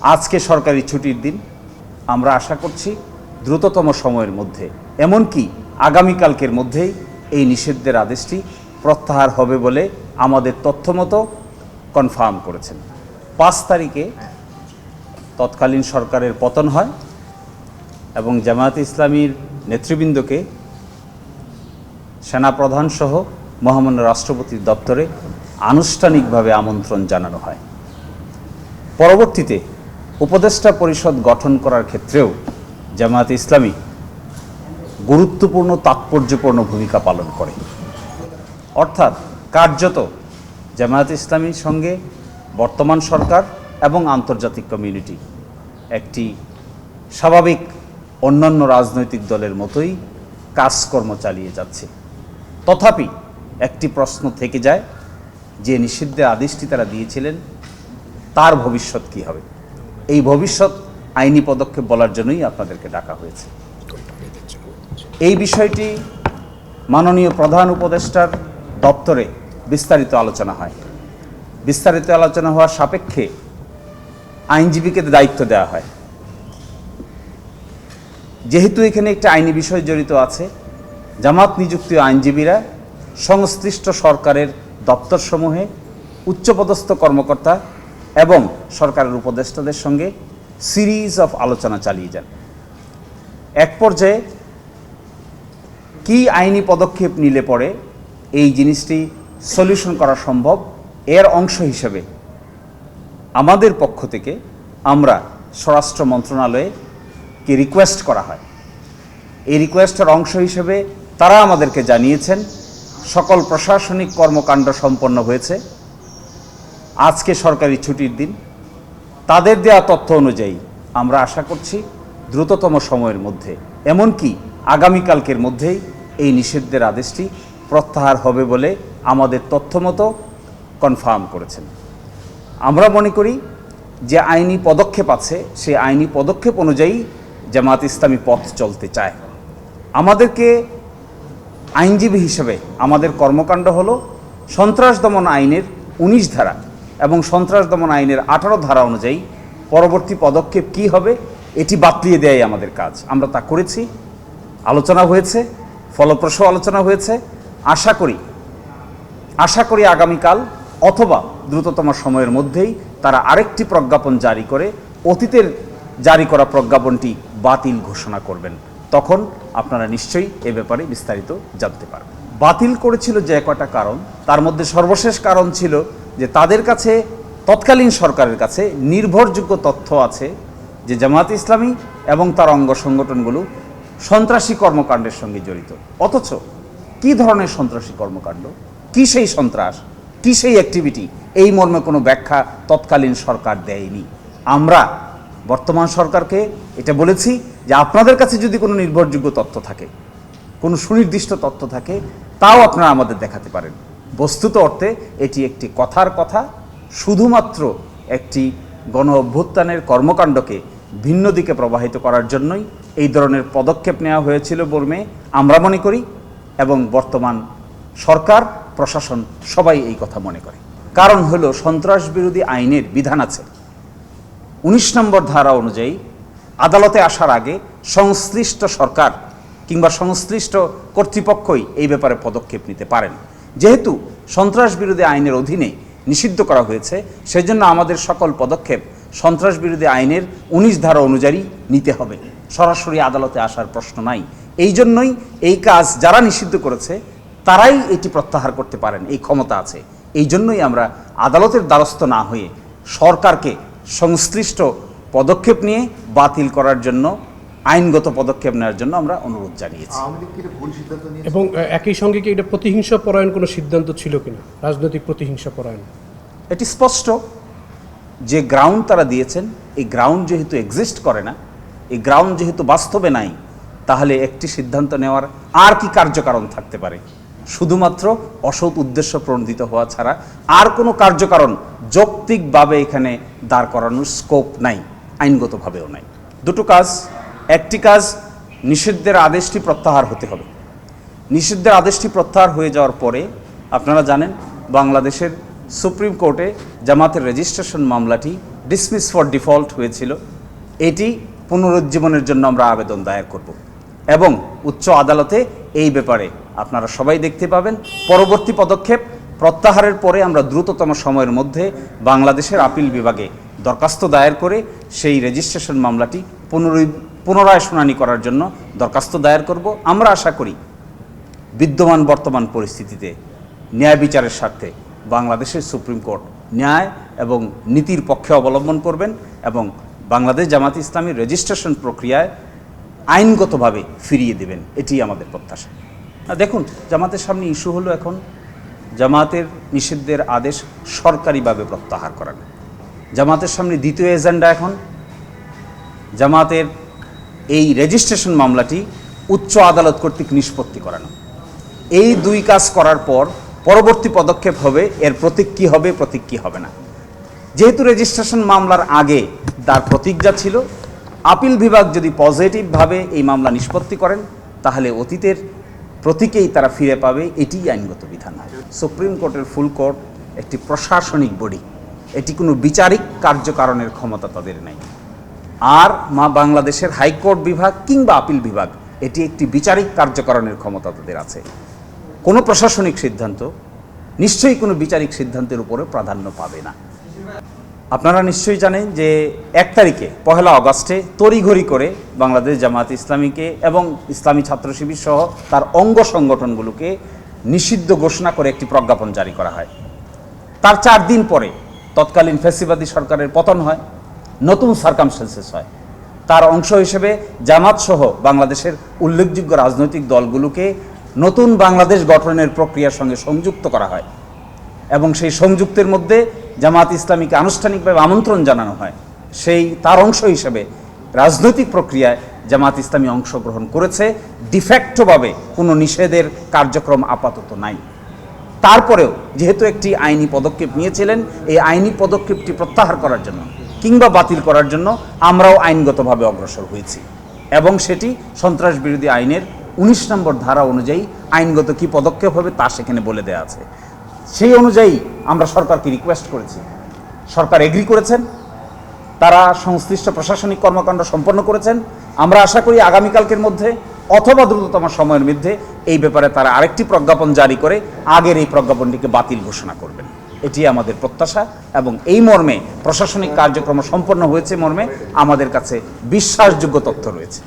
আজকে সরকারি ছুটির দিন। আমরা আশা করছি দ্রুততম সময়ের মধ্যে, এমনকি আগামীকালকের মধ্যেই এই নিষিদ্ধের আদেশটি প্রত্যাহার হবে বলে আমাদের তথ্যমতো কনফার্ম করেছেন। পাঁচ তারিখে তৎকালীন সরকারের পতন হয় এবং জামায়াত ইসলামীর নেতৃবৃন্দকে সেনাপ্রধান সহ মহামান্য রাষ্ট্রপতির দপ্তরে আনুষ্ঠানিকভাবে আমন্ত্রণ জানানো হয়। পরবর্তীতে উপদেষ্টা পরিষদ গঠন করার ক্ষেত্রেও জামায়াত ইসলামী গুরুত্বপূর্ণ, তাৎপর্যপূর্ণ ভূমিকা পালন করে। অর্থাৎ কার্যত জামায়াত ইসলামীর সঙ্গে বর্তমান সরকার এবং আন্তর্জাতিক কমিউনিটি একটি স্বাভাবিক অন্যান্য রাজনৈতিক দলের মতোই কাজকর্ম চালিয়ে যাচ্ছে। তথাপি একটি প্রশ্ন থেকে যায়, যে নিষিদ্ধের আদেশটি তারা দিয়েছিলেন, তার ভবিষ্যৎ কী হবে? এই ভবিষ্যৎ আইনি পদক্ষেপ বলার জন্যই আপনাদেরকে ডাকা হয়েছে। এই বিষয়টি মাননীয় প্রধান উপদেষ্টার দপ্তরে বিস্তারিত আলোচনা হয়। বিস্তারিত আলোচনা হওয়ার সাপেক্ষে আইনজীবীকে দায়িত্ব দেওয়া হয়। যেহেতু এখানে একটা আইনি বিষয় জড়িত আছে, জামাত নিযুক্ত আইনজীবীরা সংশ্লিষ্ট সরকারের দপ্তরসমূহে উচ্চপদস্থ কর্মকর্তা এবং সরকারের উপদেষ্টাদের সঙ্গে সিরিজ অফ আলোচনা চালিয়ে যান। এক পর্যায়ে কি আইনি পদক্ষেপ নিলে পরে এই জিনিসটি সলিউশন করা সম্ভব? এর অংশ হিসেবে আমাদের পক্ষ থেকে আমরা স্বরাষ্ট্র মন্ত্রণালয়ে কি রিকোয়েস্ট করা হয়? এই রিকোয়েস্টের অংশ হিসেবে তারা আমাদেরকে জানিয়েছেন, সকল প্রশাসনিক কর্মকাণ্ড সম্পন্ন হয়েছে। আজকে সরকারি ছুটির দিন। তাদের দেওয়া তথ্য অনুযায়ী আমরা আশা করছি দ্রুততম সময়ের মধ্যে, এমনকি আগামীকালকের মধ্যেই এই নিষেধের আদেশটি প্রত্যাহার হবে বলে আমাদের তথ্যমতো কনফার্ম করেছেন। আমরা মনে করি যে আইনি পদক্ষেপ আছে, সেই আইনি পদক্ষেপ অনুযায়ী জামাত ইসলামী পথ চলতে চায়। আমাদেরকে আইনজীবী হিসেবে আমাদের কর্মকাণ্ড হলো সন্ত্রাস দমন আইনের উনিশ ধারা। এবং সন্ত্রাস দমন আইনের আঠারো ধারা অনুযায়ী পরবর্তী পদক্ষেপ কি হবে, এটি বাতলিয়ে দেয় আমাদের কাজ। আমরা তা করেছি, আলোচনা হয়েছে, ফলপ্রসূ আলোচনা হয়েছে। আশা করি আশা করি আগামীকাল অথবা দ্রুততম সময়ের মধ্যেই তারা আরেকটি প্রজ্ঞাপন জারি করে, অতীতের জারি করা প্রজ্ঞাপনটি বাতিল ঘোষণা করবেন। তখন আপনারা নিশ্চয়ই এ ব্যাপারে বিস্তারিত জানতে পারবেন। বাতিল করেছিল যে কটা কারণ, তার মধ্যে সর্বশেষ কারণ ছিল যে তাদের কাছে তৎকালীন সরকারের কাছে নির্ভরযোগ্য তথ্য আছে যে জামাত ইসলামী এবং তার অঙ্গ সংগঠনগুলো সন্ত্রাসী কর্মকাণ্ডের সঙ্গে জড়িত। অথচ কি ধরনের সন্ত্রাসী কর্মকাণ্ড? কি সেই সন্ত্রাস? কি সেই অ্যাক্টিভিটি এই মর্মে কোনো ব্যাখ্যা তৎকালীন সরকার দেয়নি। আমরা, বর্তমান সরকারকে এটা বলেছি যে আপনাদের কাছে যদি কোনো নির্ভরযোগ্য তথ্য থাকে, কোনো সুনির্দিষ্ট তথ্য থাকে, তাও আপনারা আমাদের দেখাতে পারেন। বস্তুত অর্থে এটি একটি কথার কথা, শুধুমাত্র একটি গণ অভ্যুত্থানের কর্মকাণ্ডকে ভিন্ন দিকে প্রবাহিত করার জন্যই এই ধরনের পদক্ষেপ নেওয়া হয়েছিল বর্মে আমরা মনে করি এবং বর্তমান সরকার, প্রশাসন সবাই এই কথা মনে করে। কারণ হলো সন্ত্রাস বিরোধী আইনের বিধান আছে। উনিশ নম্বর ধারা অনুযায়ী আদালতে আসার আগে সংশ্লিষ্ট সরকার কিংবা সংশ্লিষ্ট কর্তৃপক্ষই এই ব্যাপারে পদক্ষেপ নিতে পারেন। যেহেতু সন্ত্রাস বিরোধী আইনের অধীনে নিষিদ্ধ করা হয়েছে, সেজন্য আমাদের সকল পদক্ষেপ সন্ত্রাস বিরোধী আইনের উনিশ ধারা অনুযায়ী নিতে হবে। সরাসরি আদালতে আসার প্রশ্ন নাই। এই জন্যই এই কাজ যারা নিষিদ্ধ করেছে, তারাই এটি প্রত্যাহার করতে পারেন। এই ক্ষমতা আছে। এই জন্যই আমরা আদালতের দ্বারস্থ না হয়ে সরকারকে সংশ্লিষ্ট পদক্ষেপ নিয়ে বাতিল করার জন্য আইনগত পদক্ষেপ নেওয়ার জন্য আমরা অনুরোধ জানিয়েছি। এবং একই সঙ্গে কি এটা প্রতিহিংসা পরায়ণ কোনো সিদ্ধান্ত ছিল কিনা? রাজনৈতিক প্রতিহিংসা পরায়ণ। এটি স্পষ্ট যে গ্রাউন্ড তারা দিয়েছেন এই গ্রাউন্ড যেহেতু এক্সিস্ট করে না এই গ্রাউন্ড যেহেতু বাস্তবে নাই তাহলে একটি সিদ্ধান্ত নেওয়ার আর কি কার্যকারণ থাকতে পারে? শুধুমাত্র অসৎ উদ্দেশ্য প্রণোদিত হওয়া ছাড়া আর কোনো কার্যকারণ যৌক্তিকভাবে এখানে দাঁড় করানোর স্কোপ নাই আইনগতভাবেও নাই। দুটো কাজ একটি কাজ নিষিদ্ধের আদেশটি প্রত্যাহার হতে হবে। নিষিদ্ধের আদেশটি প্রত্যাহার হয়ে যাওয়ার পরে আপনারা জানেন বাংলাদেশের সুপ্রিম কোর্টে জামাতের রেজিস্ট্রেশন মামলাটি ডিসমিস ফর ডিফল্ট হয়েছিল। এটি পুনরুজ্জীবনের জন্য আমরা আবেদন দায়ের করব এবং উচ্চ আদালতে এই ব্যাপারে আপনারা সবাই দেখতে পাবেন। পরবর্তী পদক্ষেপ প্রত্যাহারের পরে আমরা দ্রুততম সময়ের মধ্যে বাংলাদেশের আপিল বিভাগে দরখাস্ত দায়ের করে সেই রেজিস্ট্রেশন মামলাটি পুনরুই পুনরায় শুনানি করার জন্য দরখাস্ত দায়ের করব। আমরা আশা করি বিদ্যমান বর্তমান পরিস্থিতিতে ন্যায় বিচারের স্বার্থে বাংলাদেশের সুপ্রিম কোর্ট ন্যায় এবং নীতির পক্ষে অবলম্বন করবেন এবং বাংলাদেশ জামাত ইসলামী রেজিস্ট্রেশন প্রক্রিয়ায় আইনগতভাবে ফিরিয়ে দেবেন। এটি আমাদের প্রত্যাশা। দেখুন, জামাতের সামনে ইস্যু হলো এখন। জামাতের নিষিদ্ধের আদেশ সরকারিভাবে প্রত্যাহার করানো জামাতের সামনে দ্বিতীয় এজেন্ডা এখন। জামাতের এই রেজিস্ট্রেশন মামলাটি উচ্চ আদালত কর্তৃক নিষ্পত্তি করানো। এই দুই কাজ করার পর পরবর্তী পদক্ষেপ হবে, এর প্রতীক কী হবে, প্রতীক কী হবে না। যেহেতু রেজিস্ট্রেশন মামলার আগে তার প্রতিজ্ঞা ছিল, আপিল বিভাগ যদি পজিটিভভাবে এই মামলা নিষ্পত্তি করেন, তাহলে অতীতের প্রতীকেই তারা ফিরে পাবে, এটিই আইনগত বিধান। সুপ্রিম কোর্টের ফুল কোর্ট একটি প্রশাসনিক বডি এটি কোনো বিচারিক কার্যকারণের ক্ষমতা তাদের নেই। আর মা বাংলাদেশের হাইকোর্ট বিভাগ কিংবা আপিল বিভাগ, এটি একটি বিচারিক কার্যকরণের ক্ষমতা তাদের আছে। কোনো প্রশাসনিক সিদ্ধান্ত নিশ্চয়ই কোনো বিচারিক সিদ্ধান্তের উপরে প্রাধান্য পাবে না। আপনারা নিশ্চয়ই জানেন যে এক তারিখে, পহেলা অগস্টে তড়িঘড়ি করে বাংলাদেশ জামাত ইসলামীকে এবং ইসলামী ছাত্র শিবির সহ তার অঙ্গ সংগঠনগুলোকে নিষিদ্ধ ঘোষণা করে একটি প্রজ্ঞাপন জারি করা হয়। তার চার দিন পরে তৎকালীন ফেসিবাদী সরকারের পতন হয়। নতুন সার্কামস্টেন্সেস হয়। তার অংশ হিসেবে জামাত সহ বাংলাদেশের উল্লেখযোগ্য রাজনৈতিক দলগুলোকে নতুন বাংলাদেশ গঠনের প্রক্রিয়ার সঙ্গে সংযুক্ত করা হয় এবং সেই সংযুক্তের মধ্যে জামাত ইসলামীকে আনুষ্ঠানিকভাবে আমন্ত্রণ জানানো হয়। সেই তার অংশ হিসেবে রাজনৈতিক প্রক্রিয়ায় জামাত ইসলামী অংশগ্রহণ করেছে। ডিফ্যাক্টোভাবে কোনো নিষেধের কার্যক্রম আপাতত নাই। তারপরেও যেহেতু একটি আইনি পদক্ষেপ নিয়েছিলেন, এই আইনি পদক্ষেপটি প্রত্যাহার করার জন্য কিংবা বাতিল করার জন্য আমরাও আইনগতভাবে অগ্রসর হয়েছি। এবং সেটি সন্ত্রাস বিরোধী আইনের উনিশ নম্বর ধারা অনুযায়ী আইনগত কি পদক্ষেপ হবে তা সেখানে বলে দেওয়া আছে। সেই অনুযায়ী আমরা সরকারকে রিকোয়েস্ট করেছি। সরকার এগ্রি করেছেন। তারা সংশ্লিষ্ট প্রশাসনিক কর্মকাণ্ড সম্পন্ন করেছেন। আমরা আশা করি আগামীকালকের মধ্যে অথবা দ্রুততম সময়ের মধ্যে এই ব্যাপারে তারা আরেকটি প্রজ্ঞাপন জারি করে আগের এই প্রজ্ঞাপনটিকে বাতিল ঘোষণা করবেন। এটি আমাদের প্রত্যাশা এবং এই মর্মে প্রশাসনিক কার্যক্রম সম্পন্ন হয়েছে মর্মে আমাদের কাছে বিশ্বাসযোগ্য তথ্য রয়েছে।